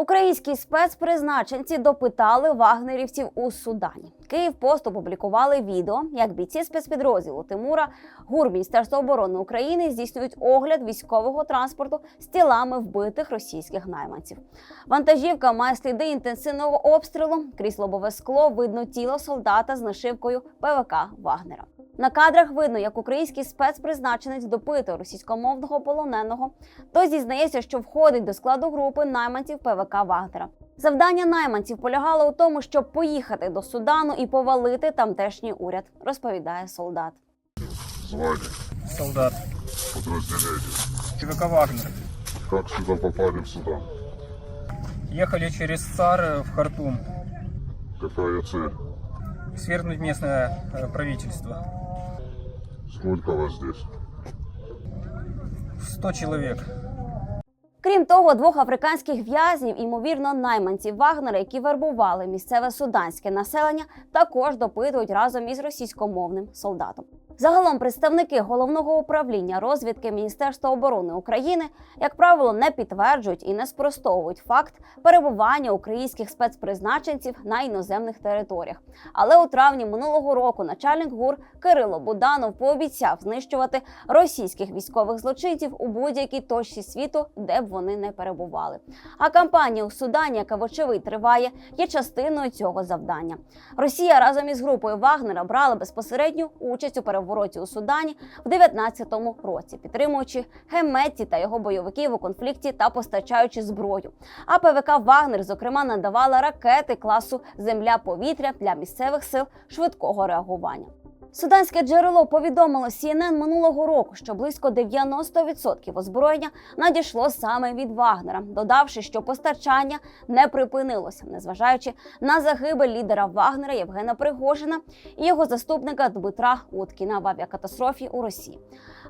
Українські спецпризначенці допитали вагнерівців у Судані. Київ пост опублікували відео, як бійці спецпідрозділу Тимура ГУР Міністерства оборони України здійснюють огляд військового транспорту з тілами вбитих російських найманців. Вантажівка має сліди інтенсивного обстрілу. Крізь лобове скло видно тіло солдата з нашивкою ПВК Вагнера. На кадрах видно, як український спецпризначенець допитує російськомовного полоненого. Той зізнається, що входить до складу групи найманців ПВК Вагнера. Завдання найманців полягало у тому, щоб поїхати до Судану і повалити тамтешній уряд, розповідає солдат. Звание, солдат подразделение. ЧВК «Вагнер». Как сюда попали в Судан? Ехали через САР в Хартум, Какая цель? Свергнуть местное э, правительство. Сколько вас здесь? 100 человек. Крім того, двох африканських в'язнів, ймовірно, найманців Вагнера, які вербували місцеве суданське населення, також допитують разом із російськомовним солдатом. Загалом представники головного управління розвідки Міністерства оборони України, як правило, не підтверджують і не спростовують факт перебування українських спецпризначенців на іноземних територіях. Але у травні минулого року начальник ГУР Кирило Буданов пообіцяв знищувати російських військових злочинців у будь-якій точці світу, де б вони не перебували. А кампанія у Судані, яка вочевидь триває, є частиною цього завдання. Росія разом із групою Вагнера брала безпосередню участь у перевороті у Судані в 19-му році, підтримуючи Геметті та його бойовиків у конфлікті та постачаючи зброю. А ПВК Вагнер, зокрема, надавала ракети класу Земля-повітря для місцевих сил швидкого реагування. Суданське джерело повідомило CNN минулого року, що близько 90% озброєння надійшло саме від Вагнера, додавши, що постачання не припинилося, незважаючи на загибель лідера Вагнера Євгена Пригожина і його заступника Дмитра Уткіна в авіакатастрофі у Росії.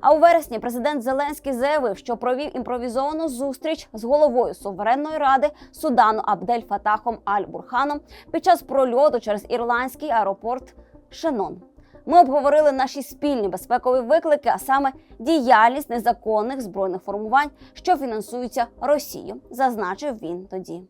А у вересні президент Зеленський заявив, що провів імпровізовану зустріч з головою суверенної ради Судану Абдель Фатахом Аль-Бурханом під час прольоту через ірландський аеропорт Шенон. Ми обговорили наші спільні безпекові виклики, а саме діяльність незаконних збройних формувань, що фінансуються Росією, зазначив він тоді.